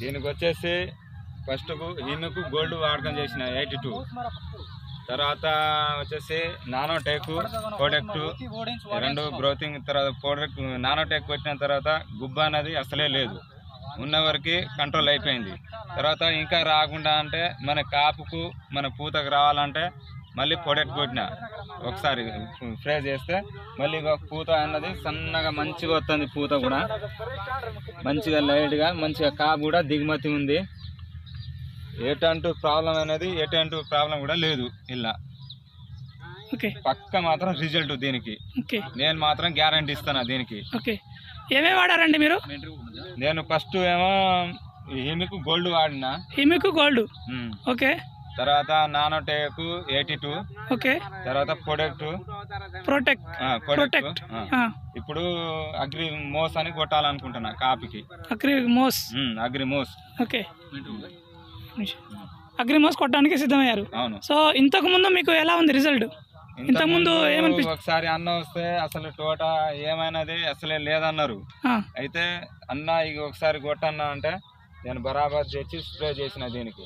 దీనికి వచ్చేసి ఫస్ట్ ఈమెకు గోల్డ్ వాడకం చేసిన ఎయిటీ టూ. తర్వాత వచ్చేసి నానో టేకు ప్రోడక్ట్ రెండు గ్రోతింగ్ తర్వాత ప్రోడక్ట్ నానోటెక్ పెట్టిన తర్వాత గుబ్బ అనేది అసలే లేదు. ఉన్న వరకు కంట్రోల్ అయిపోయింది. తర్వాత ఇంకా రాకుండా అంటే మన కాపుకు మన పూతకు రావాలంటే మళ్ళీ ప్రొడక్ట్ కొట్టిన. ఒకసారి ఫ్రై చేస్తే మళ్ళీ ఇక పూత అన్నది సన్నగా మంచిగా వస్తుంది పూత కూడా. మంచిగా లైట్గా మంచిగా కాపు కూడా దిగుమతి ఉంది. ఎటంటూ ప్రాబ్లం అనేది ఎటంటూ ప్రాబ్లం కూడా లేదు ఇలా. ఓకే. పక్క మాత్రం రిజల్ట్ దీనికి. నేను మాత్రం గ్యారంటీ ఇస్తాను దీనికి. ఓకే. ఏమేమి వాడారండి మీరు? నేను ఫస్ట్ ఏమో ఈమెకు గోల్డ్ వాడిన. హిమికు గోల్డ్. ఓకే. తర్వాత నానోటేకు ఎయిటీ టూ. ఓకే. తర్వాత ప్రొడక్ట్. ప్రొటెక్ట్. ప్రొటెక్ట్ ఇప్పుడు అగ్రి మోస్ అని కొట్టాలనుకుంటున్నా కాపీకి అగ్రి మోస్. అగ్రి మోస్. ఓకే. అగ్రి మోస్ కొట్టడానికి సిద్ధమయ్యారు. అవును. సో ఇంతకు ముందు మీకు ఎలా ఉంది రిజల్ట్? ఇంతకుముందు ఏమనిపి- ఒకసారి అన్న వస్తే అసలు తోట ఏమైనది అసలే లేదన్నారు. అయితే అన్న ఇక ఒకసారి కొట్టన్నా అంటే నేను బరాబర్ తెచ్చి స్ప్రే చేసిన దీనికి.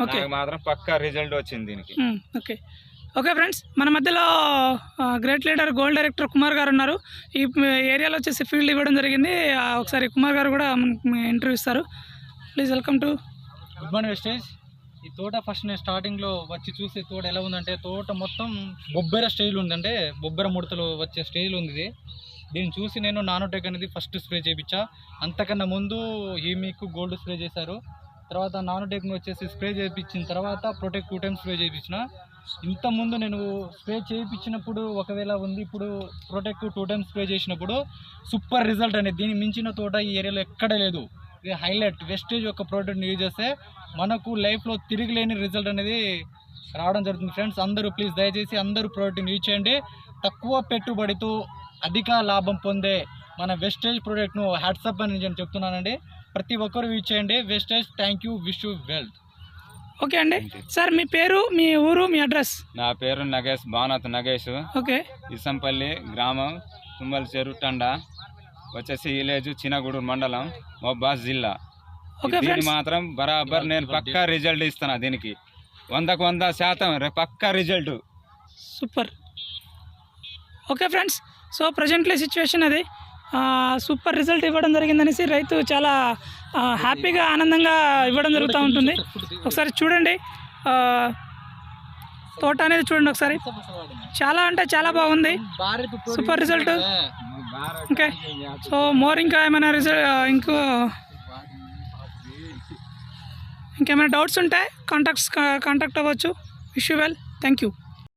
నాకు మాత్రం పక్కా రిజల్ట్ వచ్చింది దీనికి. ఓకే. ఓకే ఫ్రెండ్స్ మన మధ్యలో great leader gold director Kumar గారు ఉన్నారు. ఈ ఏరియాలో వచ్చేసి ఫీల్డ్ ఇవ్వడం జరిగింది. ఆ, ఒకసారి కుమార్ గారు కూడా ఇంటర్వ్యూ ఇస్తారు. Please welcome to good morning wastage ఈ తోట ఫస్ట్ నేను స్టార్టింగ్లో వచ్చి చూసి తోట ఎలా ఉందంటే తోట మొత్తం బొబ్బెర స్టైల్ ఉందంటే బొబ్బెర ముడతలు వచ్చే స్టైల్ ఉంది ఇది. దీన్ని చూసి నేను నానోటెక్ అనేది ఫస్ట్ స్ప్రే చేయించా. అంతకన్నా ముందు హీమిక్ గోల్డ్ స్ప్రే చేశారు. తర్వాత నానోటెక్ని వచ్చేసి స్ప్రే చేయించిన తర్వాత ప్రొటెక్ట్ టూ టైమ్స్ స్ప్రే చేయించిన. ఇంతకుముందు నేను స్ప్రే చేయించినప్పుడు ఒకవేళ ఉంది ఇప్పుడు ప్రొటెక్ట్ టూ టైమ్స్ స్ప్రే చేసినప్పుడు సూపర్ రిజల్ట్ అనేది దీన్ని మించిన తోట ఈ ఏరియాలో ఎక్కడ లేదు. ఇది హైలైట్. వెస్టేజ్ యొక్క ప్రోడక్ట్ని యూజ్ చేస్తే మనకు లైఫ్లో తిరిగిలేని రిజల్ట్ అనేది రావడం జరుగుతుంది. ఫ్రెండ్స్ అందరూ ప్లీజ్ దయచేసి అందరూ ప్రోడక్ట్ని యూజ్ చేయండి. తక్కువ పెట్టుబడితో అధిక లాభం పొందే మన వెస్టేజ్ ప్రోడక్ట్ను హ్యాట్సప్ అని నేను చెప్తున్నానండి. ప్రతి ఒక్కరు యూజ్ చేయండి. Wastage thank you wish you wealth okay అండి. సార్ మీ పేరు మీ ఊరు మీ అడ్రస్? నా పేరు నగేష్ భావనాథ్ నగేష్. ఓకే. ఇసంపల్లి గ్రామం తుమ్మల చెరు తండా వచ్చేసి విలేజ్ చినగూడూరు మండలం మొబ్బాస్ జిల్లా. ఓకే మాత్రం బరాబర్ నేను పక్కా రిజల్ట్ ఇస్తాను దీనికి. వందకు వంద శాతం రే- పక్కా result super. Okay friends so presently situation అది. సూపర్ రిజల్ట్ ఇవ్వడం జరిగిందనేసి రైతు చాలా హ్యాపీగా ఆనందంగా ఇవ్వడం జరుగుతూ ఉంటుంది. ఒకసారి చూడండి. తోట అనేది చూడండి ఒకసారి. చాలా అంటే చాలా బాగుంది. Super result okay. So more ఇంకా ఏమైనా రిజల్ట్ ఇంకో ఇంకేమైనా డౌట్స్ ఉంటే కాంటాక్ట్స్ కాంటాక్ట్ అవ్వచ్చు. Wish you well thank you